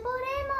temporemo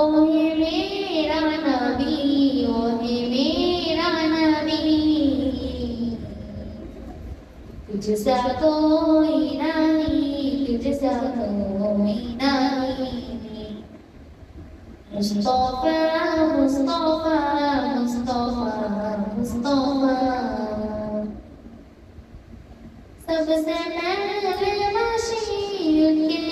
ওহে মেরা নবী ওহে মেরা নবী तुझसा कोई नहीं तुझसा कोई नहीं मुस्तफा मुस्तफा मुस्तफा